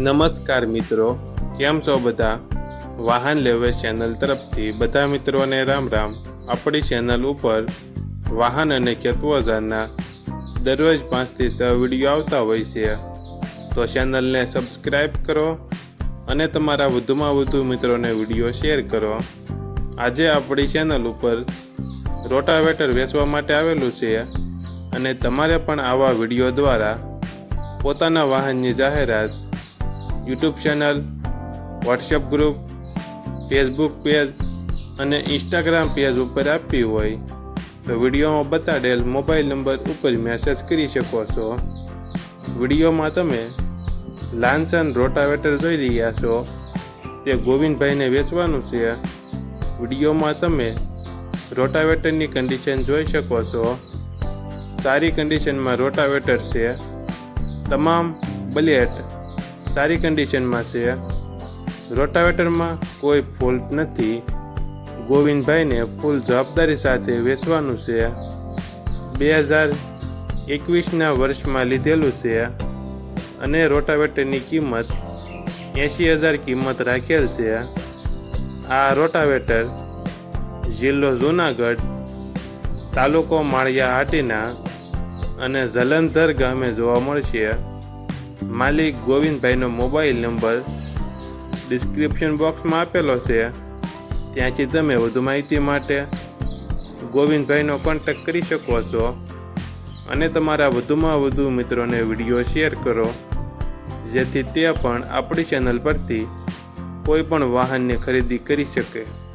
નમસ્કાર મિત્રો, કેમ છો બધા? વાહન લેવે ચેનલ તરફથી બધા મિત્રોને રામ રામ. આપણી ચેનલ ઉપર વાહન અને ખેતવજારના દરરોજ પાંચથી છ વીડિયો આવતા હોય છે. તો ચેનલને સબસ્ક્રાઈબ કરો અને તમારા વધુમાં વધુ મિત્રોને વીડિયો શેર કરો. આજે આપણી ચેનલ ઉપર રોટાવેટર વેચવા માટે આવેલું છે અને તમારે પણ આવા વીડિયો દ્વારા પોતાના વાહનની જાહેરાત YouTube channel, WhatsApp group, Facebook page અને ઇન્સ્ટાગ્રામ પેજ ઉપર આપવી હોય તો વિડીયોમાં બતાડેલ મોબાઈલ નંબર ઉપર મેસેજ કરી શકો છો. વિડીયોમાં તમે લાંચન રોટાવેટર જોઈ રહ્યા છો. તે ગોવિંદભાઈને વેચવાનું છે. વિડીયોમાં તમે રોટાવેટરની કન્ડિશન જોઈ શકો છો. સારી કન્ડિશનમાં રોટાવેટર છે. તમામ બ્લેડ સારી કન્ડિશનમાં છે. રોટાવેટરમાં કોઈ ફોલ્ટ નથી. ગોવિંદભાઈને ફૂલ જવાબદારી સાથે વેચવાનું છે. બે હજાર એકવીસના વર્ષમાં લીધેલું છે અને રોટાવેટરની કિંમત એંશી હજાર કિંમત રાખેલ છે. આ રોટાવેટર જિલ્લો જૂનાગઢ તાલુકો માળિયા હાટીના અને જલંધર ગામે જોવા મળશે. માલિક ગોવિંદભાઈનો મોબાઈલ નંબર ડિસ્ક્રિપ્શન બોક્સમાં આપેલો છે. ત્યાંથી તમે વધુ માહિતી માટે ગોવિંદભાઈનો કોન્ટેક્ટ કરી શકો છો. અને તમારા વધુમાં વધુ મિત્રોને વીડિયો શેર કરો. જેથી તે પણ આપણી ચેનલ પરથી કોઈ પણ વાહનની ખરીદી કરી શકે.